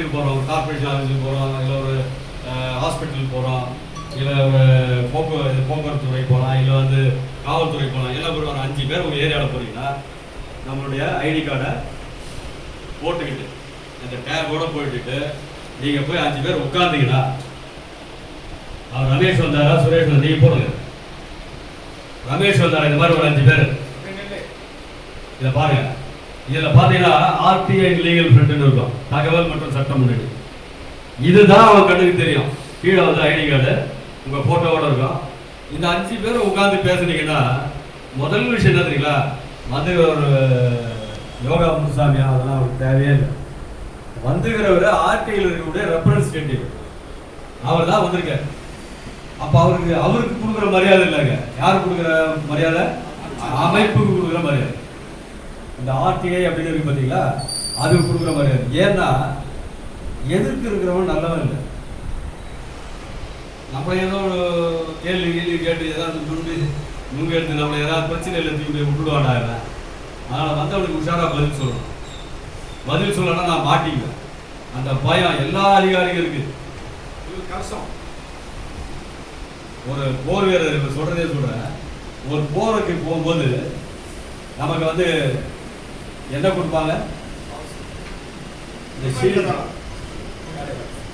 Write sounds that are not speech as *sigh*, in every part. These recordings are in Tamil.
இடத்துக்கு போகிறோம் கார்பரேஷன் ஆஃபீஸுக்கு போகிறோம் இல்லை ஒரு ஹாஸ்பிட்டல் போகிறோம் இல்லை ஒரு போக்குவரத்து போக்குவரத்து துறை போகலாம் இல்லை வந்து காவல்துறை போகலாம் எல்லாம் போய் ஒரு அஞ்சு பேர் உங்கள் ஏரியாவில் போகிறீங்கன்னா நம்மளுடைய ஐடி கார்டை போட்டுக்கிட்டு அந்த டேபோட போட்டுட்டு நீங்கள் போய் அஞ்சு பேர் உட்காந்தீங்கன்னா அவர் ரமேஷ் வந்தாரா சுரேஷ் வந்தா நீங்கள் போடுங்க. ரமேஷ் வந்தாரா இந்த மாதிரி ஒரு அஞ்சு பேர். இதை பாருங்க. இதில் பார்த்தீங்கன்னா ஆர்டிஐ லீகல் ஃப்ரெண்டுன்னு இருக்கும். தகவல் மற்றும் சட்டம் முன்னாடி இதுதான் அவன் கண்ணுக்கு தெரியும். கீழே வந்து ஐடி கார்டு உங்கள் ஃபோட்டோவோட இருக்கும். இந்த அஞ்சு பேர் உட்காந்து பேசுனீங்கன்னா முதல் விஷயம் என்ன தெரியுங்களா? வந்து ஒரு யோகா முனுசாமி அதெல்லாம் அவருக்கு தேவையே இல்லை. வந்துகிறவர் ஆர்டிஐயில் இருக்கக்கூடிய கேட்டி அவர் தான் வந்திருக்கார். அப்போ அவருக்கு அவருக்கு கொடுக்குற மரியாதை இல்லைங்க. யார் கொடுக்குற மரியாதை? அமைப்புக்கு கொடுக்குற மரியாதை. இந்த ஆர்டிஐ அப்படின்னு இருக்கு பார்த்தீங்களா அதுக்கு கொடுக்குற மரியாதை ஏன்னா எதிர்க்கு இருக்கிறவன் நல்லவன் இல்லை. நம்ம ஏதோ ஒரு கேள்வி கேள்வி கேட்டு ஏதாவது துண்டு நுங்கு எடுத்து நம்மளை ஏதாவது பிரச்சனையில் தூக்கி போய் விட்டுடுவாடா இவன். அதனால் வந்தவனுக்கு உஷாராக பதில் சொல்லணும். பதில் சொல்லணும்னா நான் மாட்டிக்குவேன். அந்த பயம் எல்லா அதிகாரிகளும் இருக்குது ஒரு போர் வீரர் சொல்கிறதே சொல்றதே சொல்றேன். ஒரு போருக்கு போகும்போது நமக்கு வந்து என்ன கொடுப்பாங்க? இந்த ஷீல்டு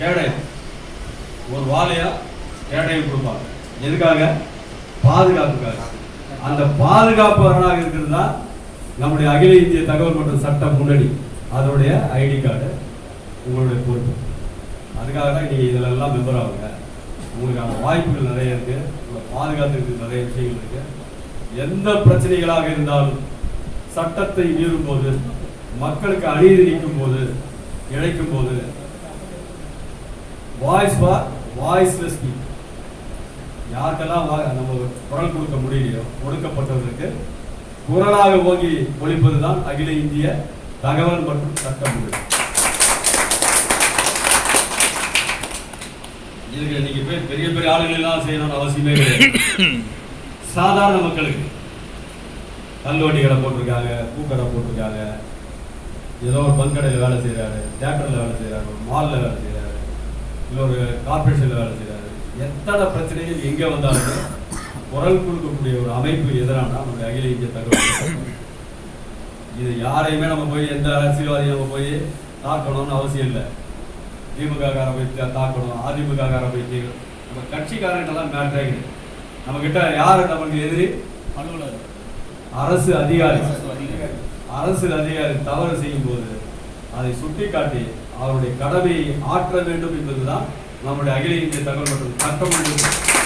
கேடயம். ஒரு வாழையா கேடயம் கொடுப்பாங்க. எதுக்காக? பாதுகாப்புக்காக. அந்த பாதுகாப்பு இருக்கிறது தான் நம்முடைய அகில இந்திய தகவல் மற்றும் சட்டம் முன்னணி. அதோடைய ஐடி கார்டு உங்களுடைய பொறுப்பு. அதுக்காக தான் நீங்கள் இதில் எல்லாம் மெம்பர் ஆகுங்க உங்களுக்கான வாய்ப்புகள் நிறைய இருக்குது உங்களை பாதுகாத்துக்கு நிறைய விஷயங்கள் இருக்குது எந்த பிரச்சனைகளாக இருந்தாலும் சட்டத்தை மீறும் போது மக்களுக்கு அநீதி நிற்கும் போது இழைக்கும் போது வாய்ஸ் ஃபார் வாய்ஸ்லெஸ் யாருக்கெல்லாம் வா- நம்ம குரல் கொடுக்க முடியலையோ ஒடுக்கப்பட்டவர்களுக்கு குரலாக ஓங்கி ஒழிப்பது தான் அகில இந்திய தகவல் மற்றும் சட்ட முறை இதுக்கு நீங்க போய் பெரிய பெரிய ஆளுகள் எல்லாம் செய்யணும்னு அவசியமே கிடையாது. *coughs* சாதாரண மக்களுக்கு. கல்வண்டி கடை போட்டிருக்காங்க பூக்கடை போட்டிருக்காங்க. ஏதோ ஒரு பங்கடையில் வேலை செய்கிறாரு தேட்டரில் வேலை செய்கிறாரு ஒரு மாலில் வேலை செய்கிறாரு இல்லை ஒரு கார்பரேஷனில் வேலை செய்கிறாரு எத்தனை பிரச்சனைகள் எங்கே வந்தாலும் குரல் கொடுக்கக்கூடிய ஒரு அமைப்பு எதிரானா நம்முடைய அகில இந்திய தகவல் இது யாரையுமே நம்ம போய் எந்த அரசியல்வாதியும் நம்ம போய் தாக்கணும்னு அவசியம் இல்லை. திமுக கார போய் தாக்கணும் அதிமுக கார போய் தீக்கணும் நம்ம கட்சிக்காரங்கெல்லாம் மேட்ரே கிடையாது நம்மக்கிட்ட யார் நம்மளுக்கு எதிரி? அலுவலர் அரசு அதிகாரி அரசு அதிகாரி. தவறு செய்யும் போது அதை சுட்டிக்காட்டி அவருடைய கடமையை ஆற்ற வேண்டும் என்பதுதான் நம்முடைய அகில இந்திய தகவல் மற்றும் சட்டமன்ற